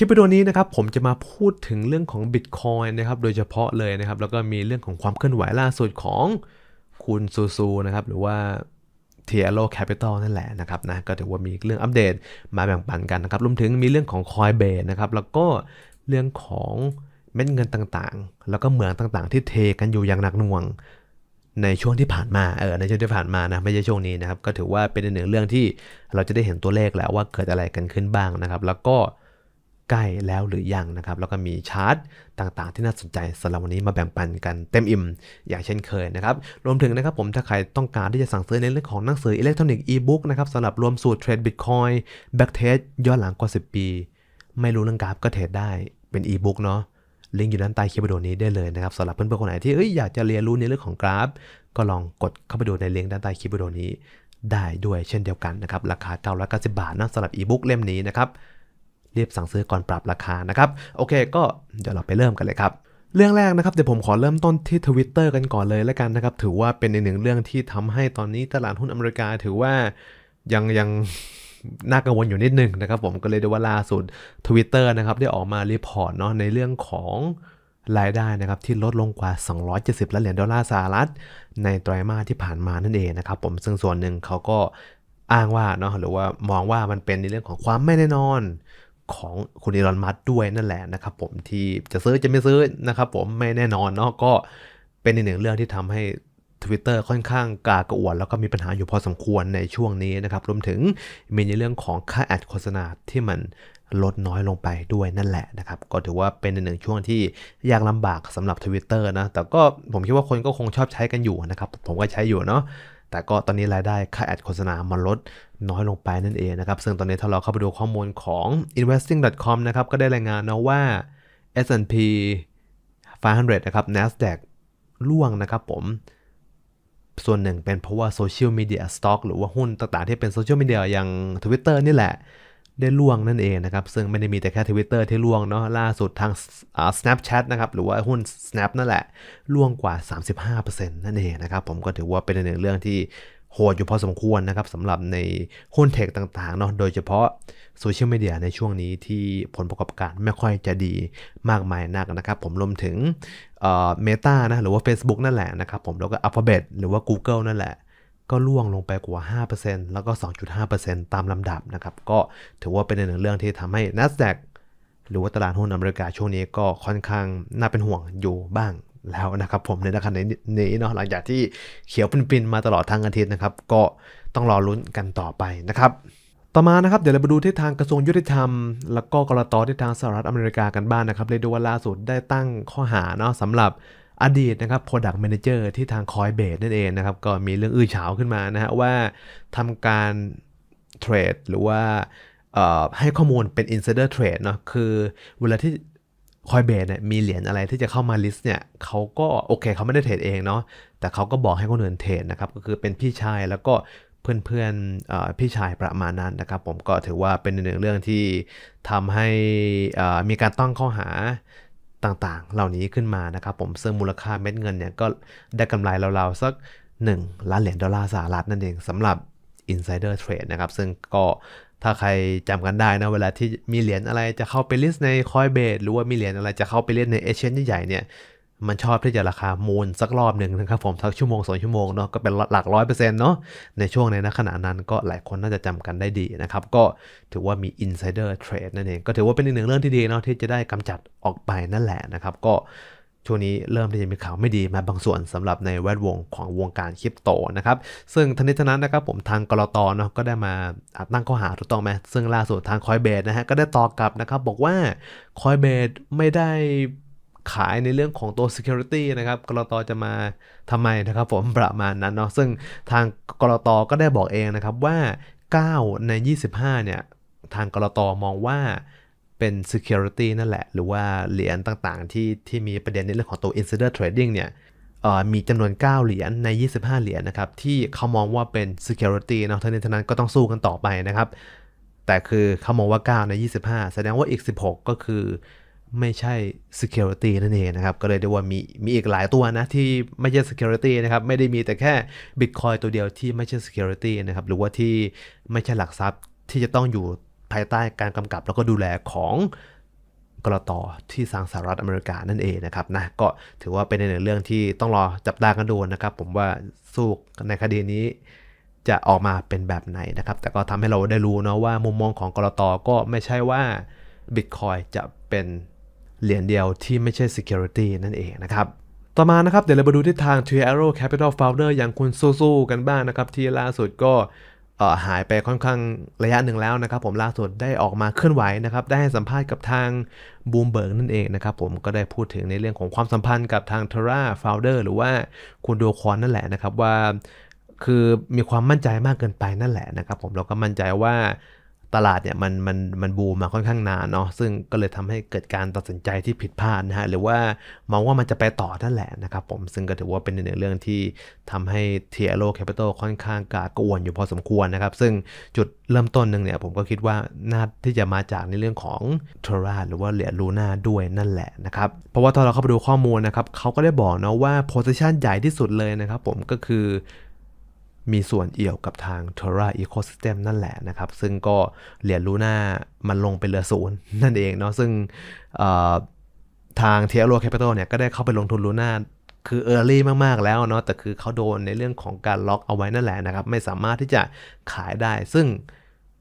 ลิปวิดีโอนี้นะครับผมจะมาพูดถึงเรื่องของ Bitcoin นะครับโดยเฉพาะเลยนะครับแล้วก็มีเรื่องของความเคลื่อนไหวล่าสุดของคุณซูซูนะครับหรือว่า t i a l o Capital นั่นแหละนะครับนะก็ถือว่ามีเรื่องอัปเดตมาแบ่งปันกันนะครับรวมถึงมีเรื่องของ Coinbase นะครับแล้วก็เรื่องของเม็ดเงินต่างๆ แล้วก็เหมืองต่างๆ ที่เทกันอยู่อย่างหนักหน่วงในช่วงที่ผ่านมา เออ ในช่วงที่ผ่านมานะ ไม่ใช่ช่วงนี้นะครับ ก็ถือว่าเป็นหนึ่งเรื่องที่เราจะได้เห็นตัวเลขแล้วว่าเกิดอะไรกันขึ้นบ้างนะครับ แล้วก็ ใกล้แล้วหรือยังนะครับ แล้วก็มีชาร์ตต่างๆ ที่น่าสนใจสำหรับวันนี้มาแบ่งปันกันเต็มอิ่ม อย่างเช่นเคยนะครับ รวมถึงนะครับผมถ้าใครต้องการที่จะสั่งซื้อในเรื่องของหนังสืออิเล็กทรอนิกส์อีบุ๊กนะครับสำหรับรวมสูตรเทรดบิตคอยแบ็กเทสย้อนหลังกว่า 10 ปี ไม่รู้เรื่องกราฟก็เทรดได้เป็นอีบุ๊กเนาะลิงก์อยู่ด้านใต้คลิปวิดีโอนี้ได้เลยนะครับสำหรับเพื่อนๆคนไหนที่อยอยากจะเรียนรู้ในเรื่องของกราฟ ก็ลองกดเข้าไปดูในลิงก์ด้านใต้คลิปวิดีโอนี้ได้ด้วยเช่นเดียวกันนะครับราคา 990 บาทนะสำหรับอีบุ๊กเล่มนี้นะครับ รีบสั่งซื้อก่อนปรับราคานะครับ โอเค ก็เดี๋ยวเราไปเริ่มกันเลยครับเรื่องแรกนะครับเดี๋ยวผมขอเริ่มต้นที่ Twitter กันก่อนเลยแล้วกันนะครับ ถือว่าเป็นอีกหนึ่งเรื่องที่ทำให้ตอนนี้ตลาดหุ้นอเมริกาถือว่ายังยังน่ากังวลอยู่นิดนึงนะครับ ผมก็เลยได้ว่าล่าสุด Twitter นะครับได้ออกมารีพอร์ตเนาะในเรื่องของรายได้นะครับที่ลดลงกว่า 270ล้านเหรียญดอลลาร์สหรัฐ ในไตรมาสที่ผ่านมานั่นเองนะครับ ผมซึ่งส่วนหนึ่งเขาก็อ้างว่าเนาะหรือว่ามองว่ามันเป็นในเรื่องของความไม่แน่นอน ของคุณอีลอนมัสด้วยนั่นแหละนะครับผมที่จะซื้อจะไม่ซื้อนะครับผมไม่แน่นอนเนาะก็เป็นอีกหนึ่งเรื่องที่ทำให้ Twitter ค่อนข้างกากระอ่วนแล้วก็มีปัญหาอยู่พอสมควรในช่วงนี้นะครับ รวมถึงมีในเรื่องของค่าแอดโฆษณาที่มันลดน้อยลงไปด้วยนั่นแหละนะครับ ก็ถือว่าเป็นหนึ่งช่วงที่ยากลำบากสำหรับ Twitter นะ แต่ก็ผมคิดว่าคนก็คงชอบใช้กันอยู่นะครับ ผมก็ใช้อยู่เนาะ แต่ก็ตอนนี้รายได้ค่าแอดโฆษณามันลดน้อยลงไปนั่นเองนะครับ ซึ่งตอนนี้ถ้าเราเข้าไปดูข้อมูลของ investing.com นะครับ ก็ได้รายงานนะว่า S&P 500 นะครับ NASDAQ ล่วงนะครับผม ส่วนหนึ่งเป็นเพราะว่าโซเชียลมีเดียสต็อกหรือว่าหุ้นต่างๆ ที่เป็นโซเชียลมีเดียอย่าง Twitter นี่แหละ ได้ล่วงนั่นเองนะครับ ซึ่งไม่ได้มีแต่แค่ Twitter ที่ล่วงเนาะล่าสุดทาง Snapchat นะครับหรือว่าหุ้น Snap นั่นแหละล่วงกว่า 35%นั่นเองนะครับผมก็ถือว่าเป็นหนึ่งเรื่องที่โหดอยู่พอสมควรนะครับสำหรับในหุ้นเทคต่างๆเนาะโดยเฉพาะโซเชียลมีเดียในช่วงนี้ที่ผลประกอบการไม่ค่อยจะดีมากมายนักนะครับ ผมรวมถึงเมตานะหรือว่า Facebook นั่นแหละนะครับผมแล้วก็ Alphabet หรือว่า Google นั่นแหละ ก็ล่วงลงไปกว่า 5%แล้วก็ 2.5%ตามลำดับนะครับ ก็ถือว่าเป็นหนึ่งเรื่องที่ทำให้ NASDAQ หรือว่าตลาดหุ้นอเมริกาช่วงนี้ก็ค่อนข้างน่าเป็นห่วงอยู่บ้างแล้วนะครับผมในขณะนี้เนาะหลังจากที่เขียวปินๆมาตลอดทั้งอาทิตย์นะครับ ก็ต้องรอลุ้นกันต่อไปนะครับต่อมานะครับเดี๋ยวเราไปดูที่ทางกระทรวงยุติธรรม แล้วก็กรตที่ทางสหรัฐอเมริกากันบ้างนนะครับเรียกได้ว่าล่าสุดได้ตั้งข้อหาเนาะสำหรับ อดีตนะครับ Product Manager ที่ทางคอยเบสนั่นเองนะครับ ก็มีเรื่องอื้อฉาวขึ้นมานะฮะว่าทำการเทรดหรือว่าให้ข้อมูลเป็น insider trade เนาะคือเวลาที่คอยเบสเนี่ยมีเหรียญอะไรที่จะเข้ามาลิสต์เนี่ยเขาก็โอเคเขาไม่ได้เทรดเองเนาะแต่เขาก็บอกให้คนอื่นเทรดนะครับ ก็คือเป็นพี่ชายแล้วก็เพื่อนๆพี่ชายประมาณนั้นนะครับ ผมก็ถือว่าเป็นหนึ่งเรื่องที่ทำให้มีการตั้งข้อหา ต่างๆ เหล่านี้ขึ้นมานะครับผมซึ่งมูลค่าเม็ดเงินเนี่ยก็ได้กำไรราวๆสัก 1 ล้านเหรียญดอลลาร์สหรัฐนั่นเองสำหรับ insider trade นะครับ ซึ่งก็ถ้าใครจำกันได้นะ เวลาที่มีเหรียญอะไรจะเข้าไปลิสต์ในคอยเบสหรือว่ามีเหรียญอะไรจะเข้าไปเล่นในเอเชียนใหญ่ๆเนี่ย มันชอบที่จะราคามูลสักรอบหนึ่งนะครับผมทักชั่วโมงสองชั่วโมงเนาะก็เป็นหลักร้อยเปอร์เซ็นต์เนาะในช่วงในขณะนั้นก็หลายคนน่าจะจำกันได้ดีนะครับ ก็ถือว่ามี insider trade นั่นเองก็ถือว่าเป็นอีกหนึ่งเรื่องที่ดีเนาะที่จะได้กำจัดออกไปนั่นแหละนะครับ ก็ช่วงนี้เริ่มที่จะมีข่าวไม่ดีมาบางส่วนสำหรับในแวดวงของวงการคริปโตนะครับ ซึ่งทันทีทนั้นนะครับผมทางกรตเนาะก็ได้มาตั้งข้อหาถูกต้องไหมซึ่งล่าสุดทางคอยเบสนะฮะก็ได้ตอบกลับนะครับบอกว่าคอยเบสไม่ได้ ขายในเรื่องของตัว security นะครับกรตจะมาทำไมนะครับผมประมาณนั้นเนาะซึ่งทางกรตก็ได้บอกเองนะครับว่า 9 ใน 25 เนี่ย ทางกรตมองว่าเป็น security นั่นแหละ หรือว่าเหรียญต่างๆ ที่ที่มีประเด็นในเรื่องของตัว insider trading เนี่ยมีจำนวน 9 เหรียญใน 25 เหรียญนะครับ ที่เขามองว่าเป็น security เนาะทั้งนี้ทั้งนั้นก็ต้องสู้กันต่อไปนะครับ แต่คือเขามองว่า 9 ใน 25 แสดงว่าอีก 16 ก็คือ ไม่ใช่ security นั่นเองนะครับ ก็เลยเรียกว่ามีมีอีกหลายตัวนะ ที่ไม่ใช่ security นะครับ ไม่ได้มีแต่แค่ Bitcoin ตัวเดียวที่ไม่ใช่ security นะครับ หรือว่าที่ไม่ใช่หลักทรัพย์ที่จะต้องอยู่ภายใต้การกำกับแล้วก็ดูแลของกรตที่ทางสหรัฐอเมริกานั่นเองนะครับนะก็ถือว่าเป็นในหนึ่งเรื่องที่ต้องรอจับตากันดูนะครับ ผมว่าสู้ในคดีนี้จะออกมาเป็นแบบไหนนะครับ แต่ก็ทำให้เราได้รู้เนาะว่ามุมมองของกรตก็ไม่ใช่ว่า Bitcoin จะเป็น เหรียญเดียวที่ไม่ใช่ Security นั่นเองนะครับต่อมานะครับเดี๋ยวเรามาดูที่ทาง t r i a r o Capital Founder อย่างคุณสู้ๆกันบ้างนะครับ ที่ล่าสุดก็หายไปค่อนข้างระยะหนึ่งแล้วนะครับ ผมล่าสุดได้ออกมาเคลื่อนไหวนะครับ ได้ให้สัมภาษณ์กับทาง Bloomberg นั่นเองนะครับ ผมก็ได้พูดถึงในเรื่องของความสัมพันธ์กับทาง Terra Founder หรือว่าคุณดูคอนนั่นแหละนะครับว่าคือมีความมั่นใจมากเกินไปนั่นแหละนะครับ ผมเราก็มั่นใจว่า ตลาดเนี่ยมันมันมันบูมมาค่อนข้างนานเนาะซึ่งก็เลยทำให้เกิดการตัดสินใจที่ผิดพลาดนะฮะหรือว่ามองว่ามันจะไปต่อนั่นแหละนะครับผมซึ่งก็ถือว่าเป็นหนึ่งเรื่องที่ทำให้ t i a r o Capital ค่อนข้างกากวนอยู่พอสมควรนะครับ ซึ่งจุดเริ่มต้นหนึ่งเนี่ยผมก็คิดว่าน่าที่จะมาจากในเรื่องของ t o r a หรือว่าเหรียญลูน่าด้วยนั่นแหละนะครับเพราะว่าตอนเราเข้าไปดูข้อมูลนะครับเขาก็ได้บอกนะว่า position ใหญ่ที่สุดเลยนะครับผมก็คือ มีส่วนเอี่ยวกับทาง Terra Ecosystem นั่นแหละนะครับ ซึ่งก็เหรียญลูน่ามันลงไปเหลือศูนย์นั่นเองเนาะซึ่งเอ่อทาง t i a r o Capital เนี่ยก็ได้เข้าไปลงทุนลูน่าคือ Early มาก ๆ แล้วเนาะแต่คือเขาโดนในเรื่องของการล็อกเอาไว้นั่นแหละนะครับ ไม่สามารถที่จะขายได้ ซึ่ง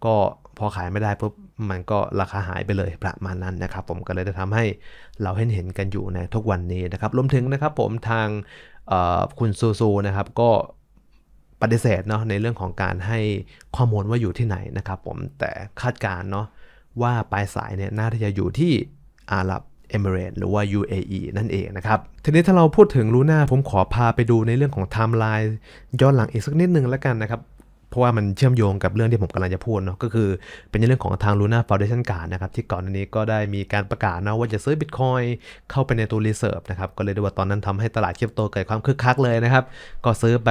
ก็พอขายไม่ได้ปุ๊บมันก็ราคาหายไปเลยประมาณนั้นนะครับ ผมก็เลยจะทำให้เราเห็นเห็นกันอยู่ในทุกวันนี้นะครับรวมถึงนะครับผมทางคุณซูซูนะครับก็ ปฏิเสธเนาะในเรื่องของการให้ข้อมูลว่าอยู่ที่ไหนนะครับผมแต่คาดการณ์เนาะว่าปลายสายเนี่ยน่าจะอยู่ที่อาหรับเอมิเรตหรือว่า UAE นั่นเองนะครับ ทีนี้ถ้าเราพูดถึงลูน่าผมขอพาไปดูในเรื่องของไทม์ไลน์ย้อนหลังอีกสักนิดนึงแล้วกันนะครับ เพราะว่ามันเชื่อมโยงกับเรื่องที่ผมกำลังจะพูดเนาะก็คือเป็นเรื่องของทางลุน่าฟาวเดชันก Card นะครับที่ก่อนอันนี้ก็ได้มีการประกาศนะว่าจะซื้อบิตคอยเข้าไปในตัรีเซิร์ฟนะครับก็เลยดูว่าตอนนั้นทำให้ตลาดคริปโตเกิดความคึกคักเลยนะครับ ก็ซื้อไป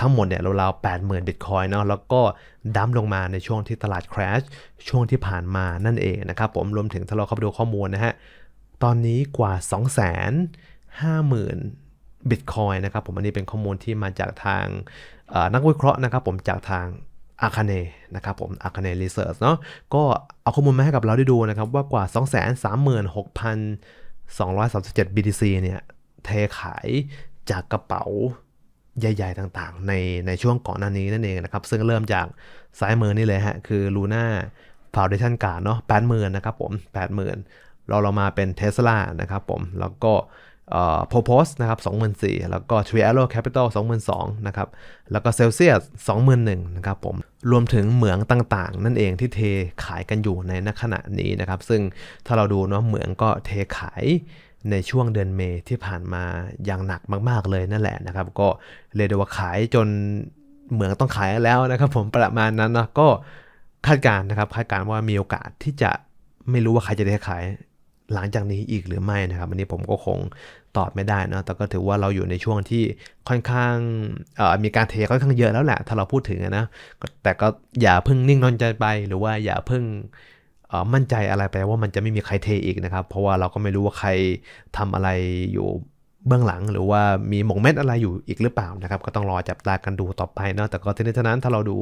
ทั้งหมดเนี่ยราวๆแปดหมื่นบิตคอยเนาะแล้วก็ดั้มลงมาในช่วงที่ตลาดคราชช่วงที่ผ่านมานั่นเองนะครับผมรวมถึงถ้าเราเข้าไปดูข้อมูลนะฮะตอนนี้กว่า 2 0 0 0 0าหมื่น บิตคอยนะครับผมอันนี้เป็นข้อมูลที่มาจากทางนักวิเคราะห์นะครับผมจากทางอาคาเนนะครับผมอาคาเนรีเสิร์ชเนาะก็เอาข้อมูลมาให้กับเราได้ดูนะครับ ว่ากว่า 236,237 BTC เนี่ยเทขายจากกระเป๋าใหญ่ ๆ ต่างๆ ในในช่วงก่อนหน้านี้นั่นเองนะครับ ซึ่งเริ่มจากซ้ายมือนี่เลยฮะ คือลูน่าฟาวเดชันการ์เนาะแปดหมื่นนะครับผมแปดหมื่นเราเรามาเป็นเทสลานะครับผมแล้วก็ เอ่อ Popos นะครับ24,000แล้วก็ t r i a l o Capital 22,000นะครับ แล้วก็ Celsius 21,000นะครับผม รวมถึงเหมืองต่างๆ นั่นเองที่เทขายกันอยู่ในณขณะนี้นะครับ ซึ่งถ้าเราดูเนาะเหมืองก็เทขายในช่วงเดือนเมษที่ผ่านมาอย่างหนักมากๆเลยนั่นแหละนะครับ ก็เรียกได้ว่าขายจนเหมืองต้องขายแล้วนะครับผมประมาณนั้นนะก็คาดการณ์นะครับคาดการณ์ว่ามีโอกาสที่จะไม่รู้ว่าใครจะได้ขาย หลังจากนี้อีกหรือไม่นะครับ อันนี้ผมก็คงตอบไม่ได้นะแต่ก็ถือว่าเราอยู่ในช่วงที่ค่อนข้างมีการเทค่อนข้างเยอะแล้วแหละ ถ้าเราพูดถึงนะ แต่ก็อย่าเพิ่งนิ่งนอนใจไป หรือว่าอย่าเพิ่งมั่นใจอะไรไปว่ามันจะไม่มีใครเทอีกนะครับ เพราะว่าเราก็ไม่รู้ว่าใครทำอะไรอยู่เบื้องหลังหรือว่ามีหมกเม็ดอะไรอยู่อีกหรือเปล่านะครับ ก็ต้องรอจับตากันดูต่อไปเนาะแต่ก็ทีนี้เท่านั้นถ้าเราดู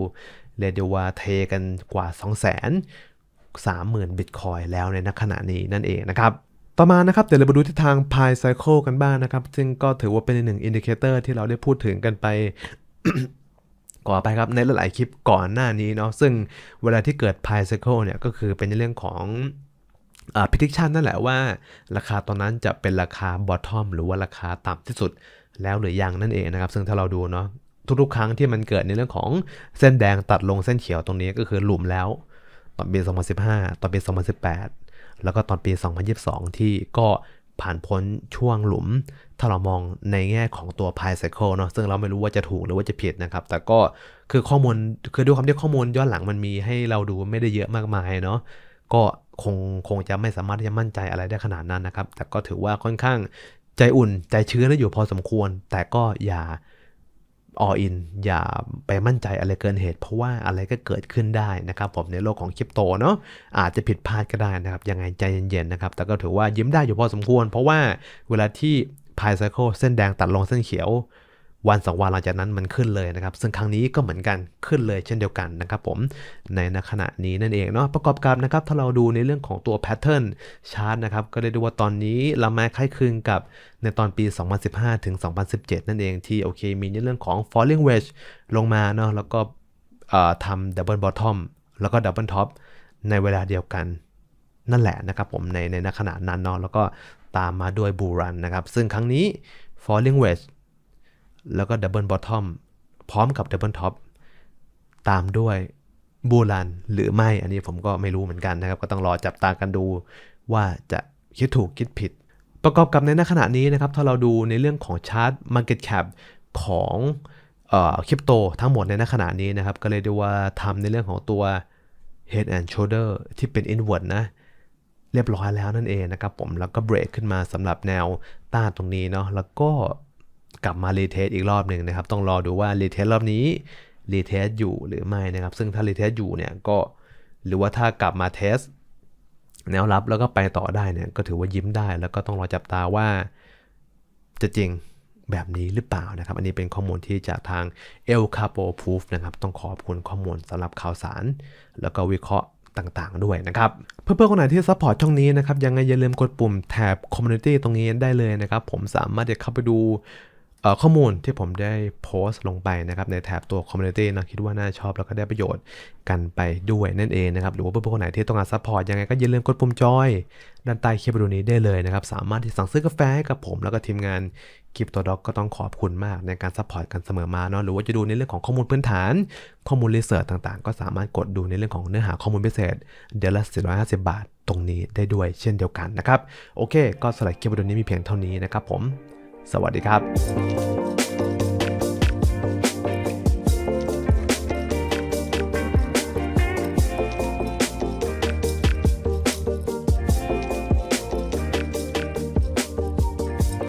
เรียกได้ว่าเทกันกว่า 2 0 0 0 0 0 30,000บิตคอยแล้วในณขณะนี้นั่นเองนะครับต่อมานะครับเดี๋ยวเรามาดูที่ทาง Pi Cycle กันบ้างนะครับ ซึ่งก็ถือว่าเป็นหนึ่งอินดิเคเตอร์ที่เราได้พูดถึงกันไปก่อนไปครับในหลายๆคลิปก่อนหน้านี้เนาะซึ่งเวลาที่เกิด Pi Cycle เนี่ยก็คือเป็นเรื่องของอ่า prediction นั่นแหละว่า ราคาตอนนั้นจะเป็นราคา bottom หรือว่าราคาต่ำที่สุดแล้วหรือยังนั่นเองนะครับ ซึ่งถ้าเราดูเนาะทุกๆ ครั้งที่มันเกิดในเรื่องของเส้นแดงตัดลงเส้นเขียวตรงนี้ก็คือหลุมแล้ว ตอนปี 2015 ตอนปี 2018 แล้วก็ตอนปี 2022 ที่ก็ผ่านพ้นช่วงหลุม ถ้าเรามองในแง่ของตัว Pi Cycle เนาะซึ่งเราไม่รู้ว่าจะถูกหรือว่าจะผิดนะครับ แต่ก็คือข้อมูลคือด้วยความที่ข้อมูลย้อนหลังมันมีให้เราดูไม่ได้เยอะมากมายเนาะก็คงคงจะไม่สามารถที่จะมั่นใจอะไรได้ขนาดนั้นนะครับ แต่ก็ถือว่าค่อนข้างใจอุ่นใจชื้นได้อยู่พอสมควร แต่ก็อย่า all in อย่าไปมั่นใจอะไรเกินเหตุ เพราะว่าอะไรก็เกิดขึ้นได้นะครับผมในโลกของคริปโตเนาะอาจจะผิดพลาดก็ได้นะครับ ยังไงใจเย็นๆนะครับ แต่ก็ถือว่ายิ้มได้อยู่พอสมควร เพราะว่าเวลาที่พายไซเคิลเส้นแดงตัดลงเส้นเขียว วันสองวันหลังจากนั้นมันขึ้นเลยนะครับ ซึ่งครั้งนี้ก็เหมือนกันขึ้นเลยเช่นเดียวกันนะครับผมในขณะนี้นั่นเองเนาะประกอบกับนะครับถ้าเราดูในเรื่องของตัวแพทเทิร์นชาร์ตนะครับก็ได้ดูว่าตอนนี้เรามาคล้ายคลึงกับในตอนปี 2015 ถึง 2017 นั่นเองที่โอเคมีในเรื่องของ falling wedge ลงมาเนาะแล้วก็ทำ double bottom แล้วก็ double top ในเวลาเดียวกันนั่นแหละนะครับผมในในขณะนั้นเนาะแล้วก็ตามมาด้วยบูรันนะครับซึ่งครั้งนี้ falling wedge แล้วก็ double bottom พร้อมกับ double top ตามด้วยบูรันหรือไม่อันนี้ผมก็ไม่รู้เหมือนกันนะครับ ก็ต้องรอจับตากันดูว่าจะคิดถูกคิดผิด ประกอบกับในณขณะนี้นะครับ ถ้าเราดูในเรื่องของชาร์ต Market Cap ของคริปโตทั้งหมดในณขณะนี้นะครับ ก็เลยด้ว่าทำในเรื่องของตัว Head and Shoulder ที่เป็น inward นะเรียบร้อยแล้วนั่นเองนะครับผมแล้วก็เบรกขึ้นมาสำหรับแนวต้านตรงนี้เนาะแล้วก็ กลับมารีเทสอีกรอบหนึ่งนะครับ ต้องรอดูว่ารีเทสรอบนี้รีเทสอยู่หรือไม่นะครับ ซึ่งถ้ารีเทสอยู่เนี่ยก็ หรือว่าถ้ากลับมาเทสแนวรับแล้วก็ไปต่อได้เนี่ยก็ถือว่ายิ้มได้ แล้วก็ต้องรอจับตาว่าจะจริงแบบนี้หรือเปล่านะครับ อันนี้เป็นข้อมูลที่จากทาง El Capo Proof นะครับ ต้องขอบคุณข้อมูลสำหรับข่าวสาร แล้วก็วิเคราะห์ต่างๆด้วยนะครับ เพื่อนๆคนไหนที่ซัพพอร์ตช่องนี้นะครับ ยังไงอย่าลืมกดปุ่มแท็บ Community ตรงนี้ได้เลยนะครับ ผมสามารถจะเข้าไปดู ข้อมูลที่ผมได้โพสต์ลงไปนะครับในแท็บตัว Community นะคิดว่าน่าชอบแล้วก็ได้ประโยชน์กันไปด้วยนั่นเองนะครับ หรือว่าเพื่อนๆคนไหนที่ต้องการซัพพอร์ตยังไงก็อย่าลืมกดปุ่มจอย ด้านใต้คลิปวิดีโอนี้ได้เลยนะครับ สามารถที่สั่งซื้อกาแฟให้กับผมแล้วก็ทีมงานคลิปตัวด็อกก็ต้องขอบคุณมากในการซัพพอร์ตกันเสมอมาเนาะหรือว่าจะดูในเรื่องของข้อมูลพื้นฐาน ข้อมูลรีเสิร์ชต่างๆ ก็สามารถกดดูในเรื่องของเนื้อหาข้อมูลพิเศษ เดือนละ450 บาท ตรงนี้ได้ด้วยเช่นเดียวกันนะครับโอเค ก็สำหรับคลิปวิดีโอนี้มีเพียงเท่านี้นะครับผม สวัสดีครับ